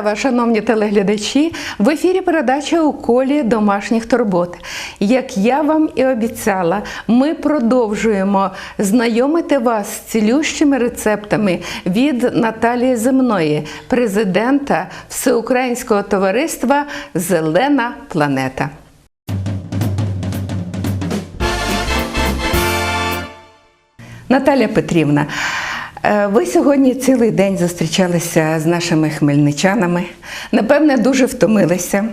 Вітаю шановні телеглядачі. В ефірі передача у колі домашніх турбот. Як я вам і обіцяла, ми продовжуємо знайомити вас з цілющими рецептами від Наталії Земної, президента Всеукраїнського товариства Зелена планета. Наталя Петрівна, ви сьогодні цілий день зустрічалися з нашими хмельничанами. Напевне, дуже втомилися.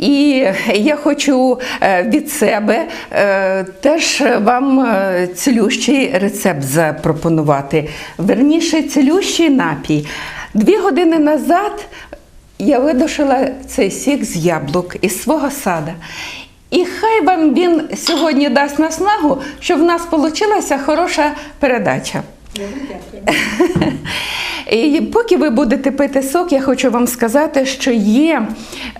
І я хочу е, від себе е, теж вам е, цілющий рецепт запропонувати. Верніше, цілющий напій. Дві години назад я видушила цей сік з яблук із свого сада. І хай вам він сьогодні дасть наснагу, щоб в нас вийшла хороша передача. І поки ви будете пити сок, я хочу вам сказати, що є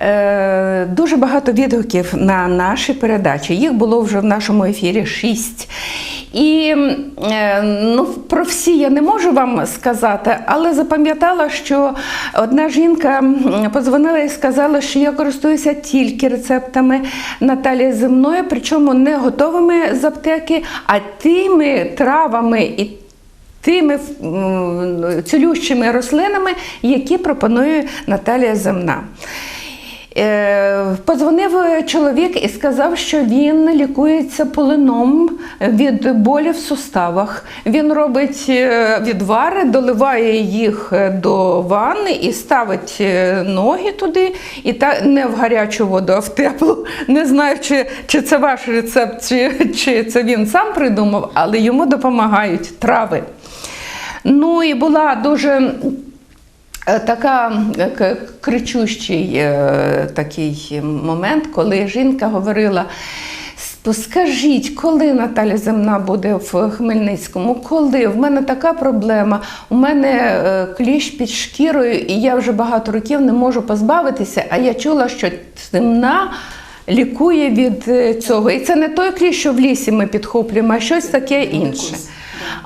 е, дуже багато відгуків на наші передачі. Їх було вже в нашому ефірі шість. І е, ну, про всі я не можу вам сказати, але запам'ятала, що одна жінка подзвонила і сказала, що я користуюся тільки рецептами Наталії Земної, причому не готовими з аптеки, а тими травами і тими цілющими рослинами, які пропонує Наталія Земна. Е, Подзвонив чоловік і сказав, що він лікується полином від болі в суставах. Він робить е, відвари, доливає їх до ванни і ставить е, ноги туди, і та не в гарячу воду, а в теплу. Не знаю, чи, чи це ваш рецепт, чи, чи це він сам придумав, але йому допомагають трави. Ну і була дуже Е, Така е, кричущий е, такий момент, коли жінка говорила: «С- скажіть, коли Наталя Земна буде в Хмельницькому? Коли? В мене така проблема. У мене кліщ під шкірою, і я вже багато років не можу позбавитися. А я чула, що земна лікує від цього. І це не той кліщ, що в лісі ми підхоплюємо, а щось таке інше.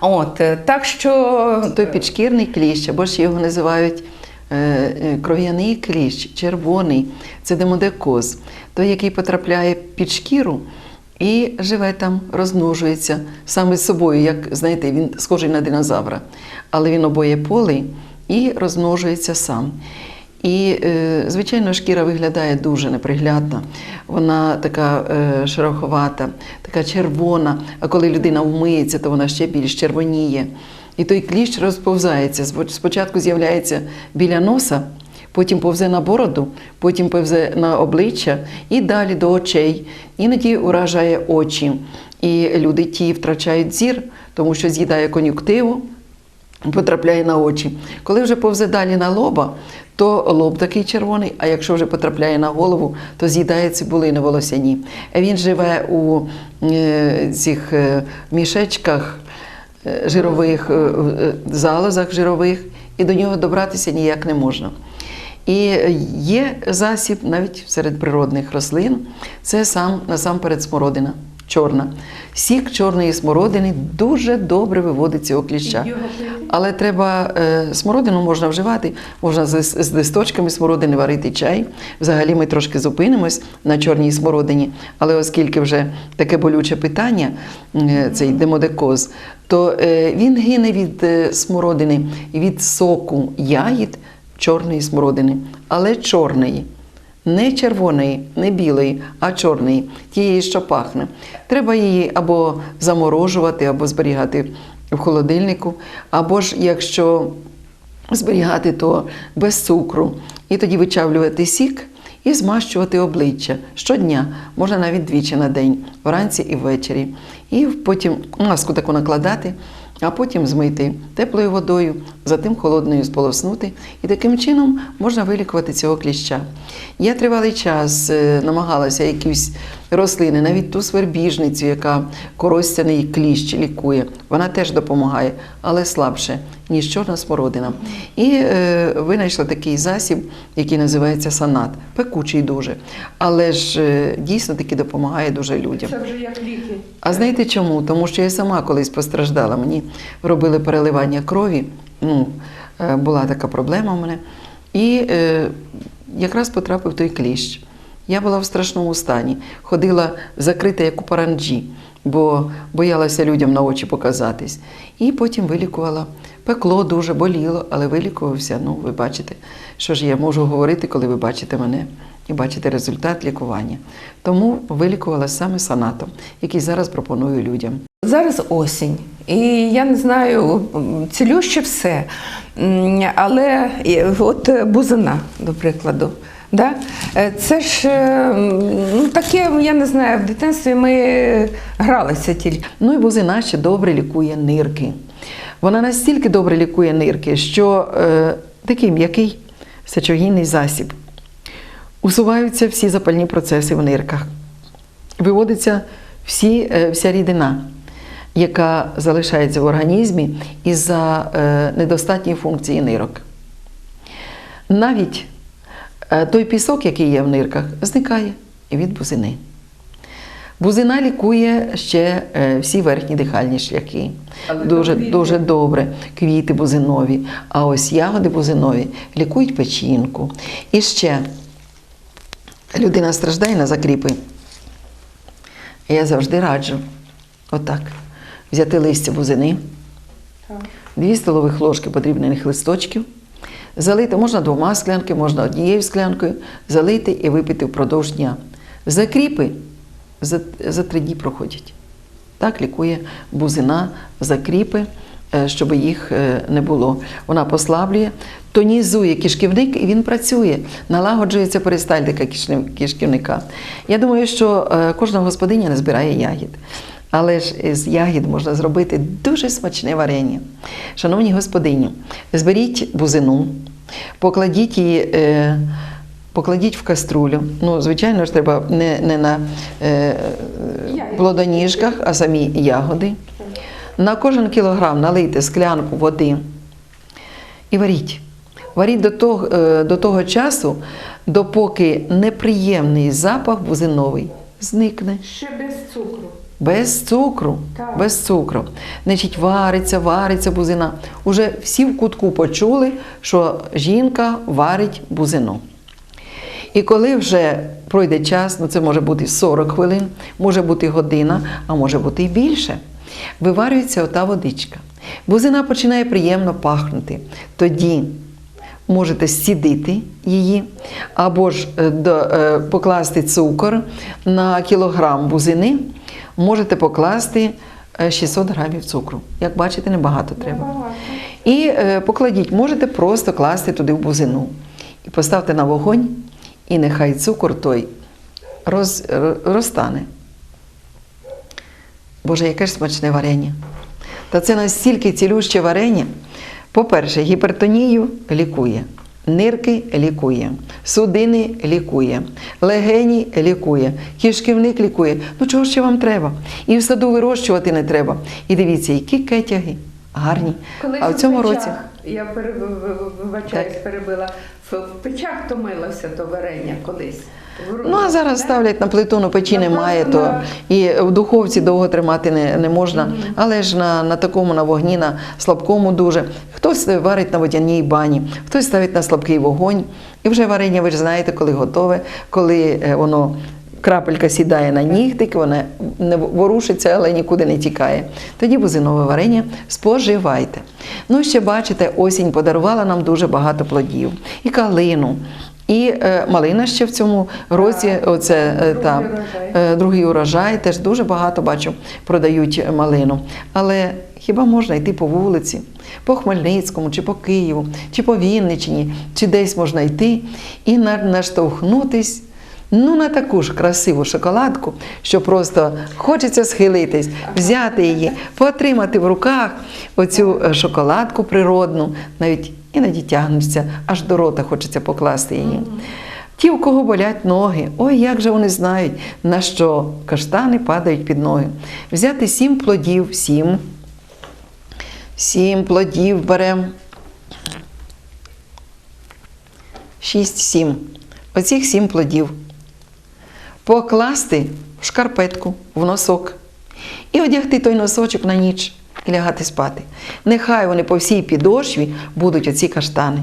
От, е, так що Той підшкірний кліщ, або ж його називають е, е, кров'яний кліщ, червоний, це демодекоз, той, який потрапляє під шкіру і живе там, розмножується саме з собою, як знаєте, він схожий на динозавра, але він обоєполий і розмножується сам. І, е, звичайно, шкіра виглядає дуже неприглядно. Вона така е, шероховата, така червона. А коли людина вмиється, то вона ще більш червоніє. І той кліщ розповзається. Спочатку з'являється біля носа, потім повзе на бороду, потім повзе на обличчя і далі до очей. Іноді уражає очі. І люди ті втрачають зір, тому що з'їдає кон'юктиву потрапляє на очі. Коли вже повзе далі на лоба, то лоб такий червоний, а якщо вже потрапляє на голову, то з'їдає цибулини волосяні. Він живе у е, цих е, мішечках е, жирових, залозах жирових, і до нього добратися ніяк не можна. І є засіб навіть серед природних рослин, це сам насамперед смородина. Чорна. Сік чорної смородини дуже добре виводить цього кліща. Але треба е, смородину можна вживати, можна з, з листочками смородини варити чай. Взагалі ми трошки зупинимось на чорній смородині. Але оскільки вже таке болюче питання, е, цей демодекоз, то е, він гине від смородини від соку ягід чорної смородини, але чорної. Не червоної, не білої, а чорної, тієї, що пахне. Треба її або заморожувати, або зберігати в холодильнику, або ж якщо зберігати, то без цукру. І тоді вичавлювати сік і змащувати обличчя щодня, можна навіть двічі на день, вранці і ввечері. І потім маску таку накладати, а потім змити теплою водою, затим холодною сполоснути. І таким чином можна вилікувати цього кліща. Я тривалий час е, намагалася якісь рослини, навіть ту свербіжницю, яка коростяний кліщ лікує, вона теж допомагає, але слабше, ніж чорна смородина. І е, винайшла такий засіб, який називається санат, пекучий дуже. Але ж е, дійсно таки допомагає дуже людям. це вже як ліки. А знаєте чому? Тому що я сама колись постраждала. Мені робили переливання крові. Ну, е, була така проблема в мене. І е, якраз потрапив той кліщ. Я була в страшному стані, ходила закрита, як у паранджі, бо боялася людям на очі показатись. І потім вилікувала. Пекло дуже боліло, але вилікувався. Ну, ви бачите, що ж я можу говорити, коли ви бачите мене і бачите результат лікування. Тому вилікувала саме санатом, який зараз пропоную людям. Зараз осінь, і я не знаю, цілюще все. Але от бузина, до прикладу. Да? Е, Це ж е, ну, таке, я не знаю, в дитинстві ми гралися тільки. Ну і бузина ще добре лікує нирки. Вона настільки добре лікує нирки, що е, такий м'який сечогінний засіб. Усуваються всі запальні процеси в нирках. Виводиться всі, е, вся рідина, яка залишається в організмі із-за е, недостатньої функції нирок. Навіть той пісок, який є в нирках, зникає від бузини. Бузина лікує ще е, всі верхні дихальні шляхи. Дуже, дуже добре. Квіти бузинові. А ось ягоди бузинові лікують печінку. І ще людина страждає на закріпи. Я завжди раджу отак. Взяти листя бузини, дві столових ложки подрібнених листочків, залити можна двома склянками, можна однією склянкою, залити і випити впродовж дня. Закріпи за, за три дні проходять. Так лікує бузина, закріпи, е, щоб їх е, не було. Вона послаблює, тонізує кишківник і він працює, налагоджується перистальтика кишків- кишківника. Я думаю, що е, кожна господиня не збирає ягід. Але ж з ягід можна зробити дуже смачне варення. Шановні господині, зберіть бузину, покладіть її. Е, Покладіть в каструлю. Ну, звичайно ж, треба не, не на е, плодоніжках, а самі ягоди. На кожен кілограм налийте склянку води і варіть. Варіть до того, е, до того часу, допоки неприємний запах бузиновий зникне. Ще без цукру. Без цукру, Так. без цукру. Значить, вариться, вариться бузина. Уже всі в кутку почули, що жінка варить бузину. І коли вже пройде час, ну це може бути 40 хвилин, може бути година, а може бути і більше, виварюється ота водичка. Бузина починає приємно пахнути. Тоді можете сідити її, або ж е, е, покласти цукор на кілограм бузини, можете покласти е, 600 грамів цукру. Як бачите, небагато треба. І е, покладіть, можете просто класти туди в бузину. І поставте на вогонь, і нехай цукор той роз, розтане. Боже, яке ж смачне варення. Та це настільки цілюще варення. По-перше, гіпертонію лікує, нирки лікує, судини лікує, легені лікує, кишківник лікує. Ну чого ще вам треба? І в саду вирощувати не треба. І дивіться, які кетяги гарні. Колись а в цьому печах, році. я пере- в- в- вибачаюсь, перебила, в в печах томилося то варення колись. Ну а зараз ставлять на плиту, ну печі немає, то і в духовці довго тримати не, не можна. Але ж на, на такому на вогні, на слабкому дуже. Хтось варить на водяній бані, хтось ставить на слабкий вогонь. І вже варення, ви ж знаєте, коли готове, коли е, воно. Крапелька сідає на нігтик, вона не ворушиться, але нікуди не тікає. Тоді бузинове варення споживайте. Ну, ще бачите, осінь подарувала нам дуже багато плодів. І калину, і е, малина ще в цьому році. Оце е, другий та, урожай. е, другий урожай. Теж дуже багато бачу, продають малину. Але хіба можна йти по вулиці, по Хмельницькому, чи по Києву, чи по Вінниччині, чи десь можна йти і на- наштовхнутись. Ну, на таку ж красиву шоколадку, що просто хочеться схилитись, взяти її, потримати в руках оцю шоколадку природну, навіть іноді тягнешся, аж до рота хочеться покласти її. Ті, у кого болять ноги, ой, як же вони знають, на що каштани падають під ноги. Взяти сім плодів, сім. Сім плодів беремо. Шість-сім. Оцих сім плодів. Покласти в шкарпетку, в носок. І одягти той носочок на ніч і лягати спати. Нехай вони по всій підошві будуть оці каштани.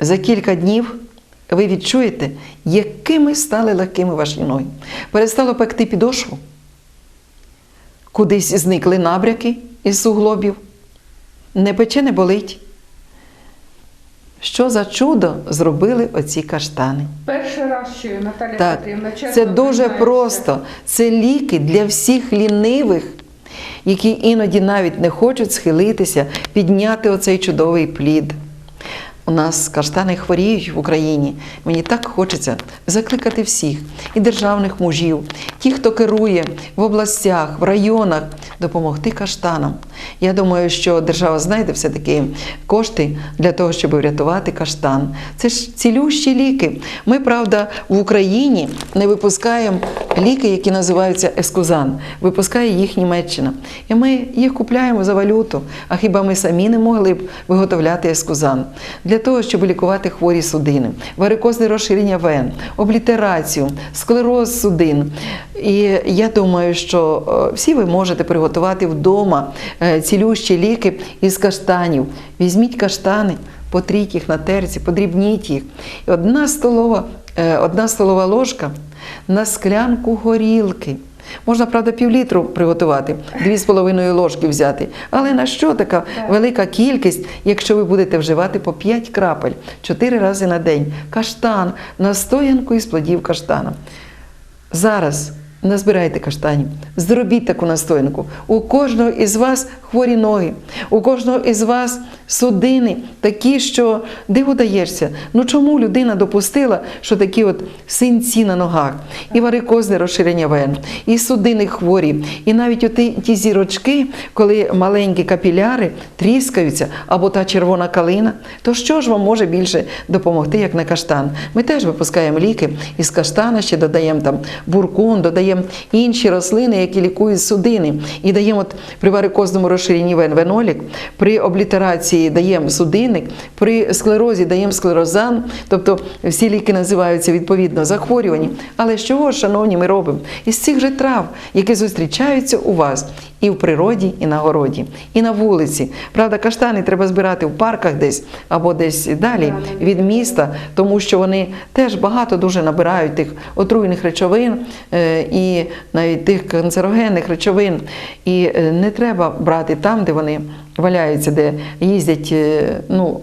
за кілька днів ви відчуєте, якими стали легкими ваші ноги. Перестало пекти підошву, кудись зникли набряки із суглобів, не пече, не болить. Що за чудо зробили оці каштани? Перший раз Наталя Так, Петрівна, чесно це дуже просто. Це ліки для всіх лінивих, які іноді навіть не хочуть схилитися, підняти оцей чудовий плід. У нас каштани хворіють в Україні. Мені так хочеться закликати всіх і державних мужів, ті, хто керує в областях, в районах, допомогти каштанам. Я думаю, що держава знайде все-таки кошти для того, щоб врятувати каштан. Це ж цілющі ліки. Ми, правда, в Україні не випускаємо ліки, які називаються ескузан. Випускає їх Німеччина. І ми їх купляємо за валюту. А хіба ми самі не могли б виготовляти ескузан? Для того, щоб лікувати хворі судини, варикозне розширення вен, облітерацію, склероз судин. І я думаю, що е, всі ви можете приготувати вдома е, цілющі ліки із каштанів. Візьміть каштани, потріть їх на терці, подрібніть їх. І одна столова, е, одна столова ложка на склянку горілки. Можна, правда, півлітру приготувати, дві з половиною ложки взяти. Але на що така велика кількість, якщо ви будете вживати по 5 крапель 4 рази на день? Каштан, настоянку із плодів каштана. Зараз назбирайте каштанів, зробіть таку настоянку. У кожного із вас хворі ноги, у кожного із вас судини такі, що диву даєшся. Ну чому людина допустила, що такі от синці на ногах, і варикозне розширення вен, і судини хворі, і навіть оті ті зірочки, коли маленькі капіляри тріскаються, або та червона калина, то що ж вам може більше допомогти, як не каштан? Ми теж випускаємо ліки із каштана, ще додаємо там буркун, додаємо інші рослини, які лікують судини. І даємо от при варикозному розширенні вен венолік, при облітерації даємо судинник, при склерозі даємо склерозан, тобто всі ліки називаються відповідно захворювані. Але з чого, шановні, ми робимо? Із цих же трав, які зустрічаються у вас і в природі, і на городі, і на вулиці. Правда, каштани треба збирати в парках десь або десь далі від міста, тому що вони теж багато дуже набирають тих отруйних речовин е, і навіть тих канцерогенних речовин. І е, не треба брати там, де вони валяються, де їздять. е, Ну,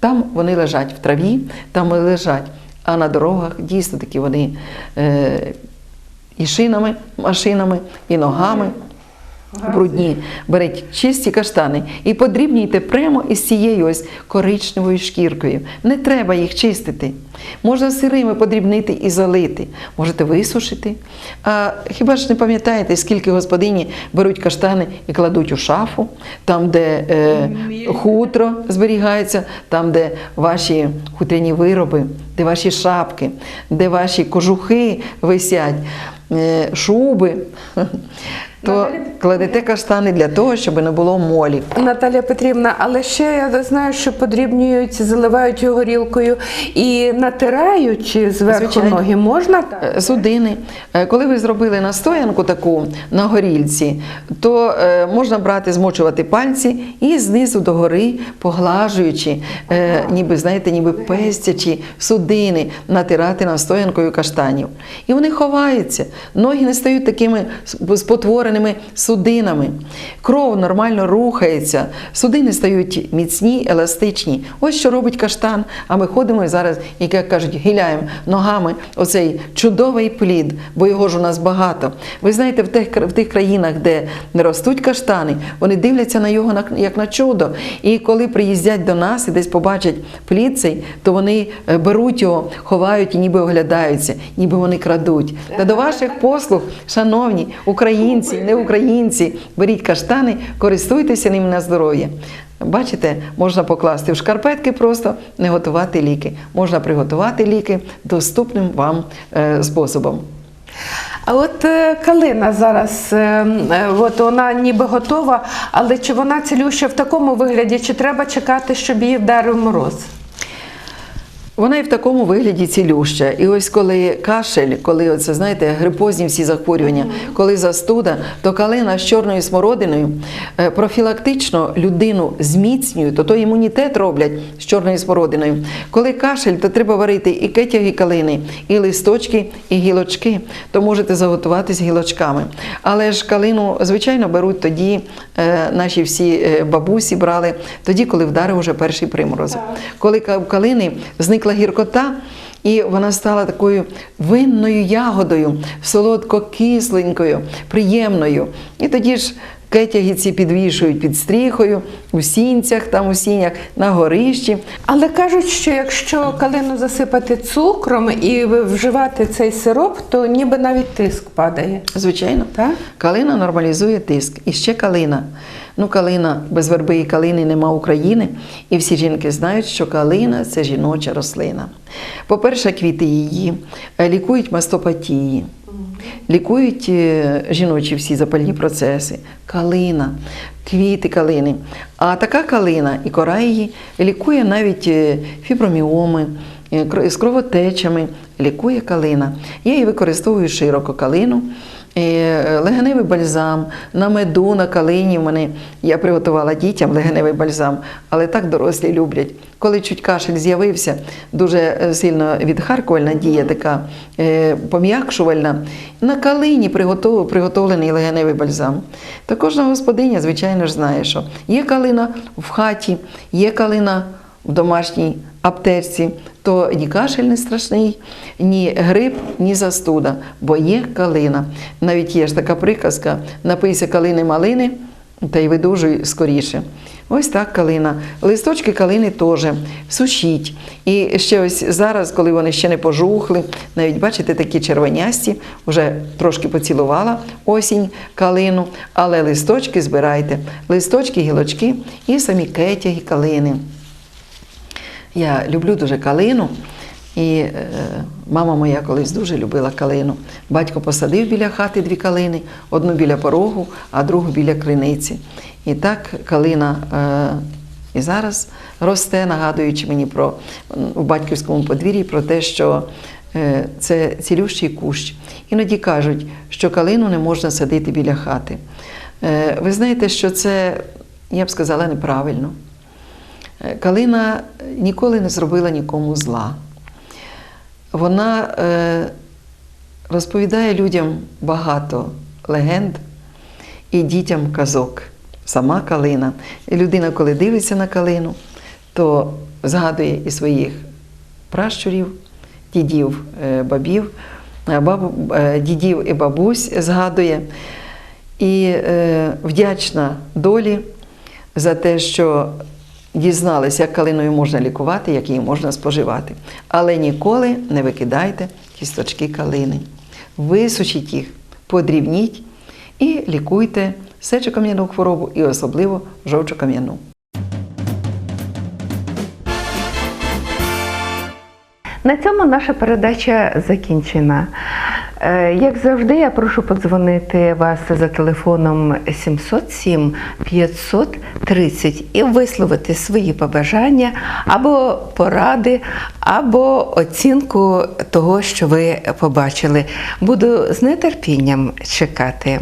там вони лежать в траві, там вони лежать. А на дорогах дійсно такі вони е, і шинами, машинами, і ногами. Брудні, беріть чисті каштани і подрібнюйте прямо із цією ось коричневою шкіркою. Не треба їх чистити. Можна сирими подрібнити і залити, можете висушити. А хіба ж не пам'ятаєте, скільки господині беруть каштани і кладуть у шафу, там, де е, хутро зберігається, там, де ваші хутряні вироби, де ваші шапки, де ваші кожухи висять, е, шуби. То кладете каштани для того, щоб не було молі. Наталя Петрівна, але ще я знаю, що подрібнюють, заливають його горілкою і натирають зверху Звичайно. ноги. Можна так? Е, Судини. Е, Коли ви зробили настоянку таку на горілці, то е, можна брати, змочувати пальці і знизу до гори, поглажуючи, ніби знаєте, ніби пестячи судини, натирати настоянкою каштанів. І вони ховаються. Ноги не стають такими с- спотвореними судинами. Кров нормально рухається, судини стають міцні, еластичні. Ось що робить каштан. А ми ходимо і зараз, як як кажуть, гіляємо ногами оцей чудовий плід, бо його ж у нас багато. Ви знаєте, в тих, в тих країнах, де не ростуть каштани, вони дивляться на його як на чудо. І коли приїздять до нас і десь побачать плід цей, то вони е, беруть його, ховають і ніби оглядаються, ніби вони крадуть. Та до ваших послуг, шановні українці, не українці, беріть каштани, користуйтеся ним на здоров'я. Бачите, можна покласти в шкарпетки просто, не готувати ліки. Можна приготувати ліки доступним вам е, способом. А от е, калина зараз, е, от вона ніби готова, але чи вона цілюща в такому вигляді, чи треба чекати, щоб її вдарив мороз? Вона і в такому вигляді цілюща. І ось коли кашель, коли оце, знаєте, грипозні всі захворювання, коли застуда, то калина з чорною смородиною е, профілактично людину зміцнює, то той імунітет роблять з чорною смородиною. Коли кашель, то треба варити і кетяги калини, і листочки, і гілочки, то можете заготувати з гілочками. Але ж калину, звичайно, беруть тоді, е, наші всі е, бабусі брали, тоді, коли вдарив уже перший приморозок. Коли в калини зникла гіркота, і вона стала такою винною ягодою, солодко-кисленькою, приємною. І тоді ж кетяги ці підвішують під стріхою, у сінцях, там у сінях, на горищі. Але кажуть, що якщо калину засипати цукром і вживати цей сироп, то ніби навіть тиск падає. Звичайно, Так? калина нормалізує тиск. І ще калина. Ну, калина без верби і калини нема України. І всі жінки знають, що калина це жіноча рослина. По-перше, квіти її е, лікують мастопатії, лікують е, жіночі всі запальні процеси. Калина, квіти калини. А така калина і кора її лікує навіть е, фіброміоми, з кровотечами, лікує калина. Я її використовую широко калину. Е, Легеневий бальзам на меду, на калині. В мене я приготувала дітям легеневий бальзам, але так дорослі люблять. Коли чуть кашель з'явився, дуже е, сильно відхаркувальна дія, така е, пом'якшувальна. На калині приготов, приготовлений легеневий бальзам. То кожна господиня, звичайно ж, знає, що є калина в хаті, є калина в домашній аптечці, то ні кашель не страшний, ні грип, ні застуда, бо є калина. Навіть є ж така приказка: напийся калини малини, та й видужуй скоріше. Ось так калина. Листочки калини теж сушіть. І ще ось зараз, коли вони ще не пожухли, навіть бачите, такі червонясті, вже трошки поцілувала осінь калину, але листочки збирайте. Листочки, гілочки і самі кетяги калини. Я люблю дуже калину. І е, мама моя колись дуже любила калину. Батько посадив біля хати дві калини, одну біля порогу, а другу біля криниці. І так калина е, і зараз росте, нагадуючи мені про у батьківському подвір'ї про те, що е, це цілющий кущ. Іноді кажуть, що калину не можна садити біля хати. Ви знаєте, що це, я б сказала, неправильно. Е, Калина ніколи не зробила нікому зла. Вона е, розповідає людям багато легенд і дітям казок. Сама калина. І людина, коли дивиться на калину, то згадує і своїх пращурів, дідів, е, бабів, е, бабу, е, дідів і бабусь згадує. І е, вдячна долі за те, що дізналися, як калиною можна лікувати, як її можна споживати. Але ніколи не викидайте кісточки калини. Висушіть їх, подрібніть і лікуйте сечокам'яну хворобу і особливо жовчокам'яну. На цьому наша передача закінчена. Е, Як завжди, я прошу подзвонити вас за телефоном 707 530 і висловити свої побажання або поради, або оцінку того, що ви побачили. Буду з нетерпінням чекати.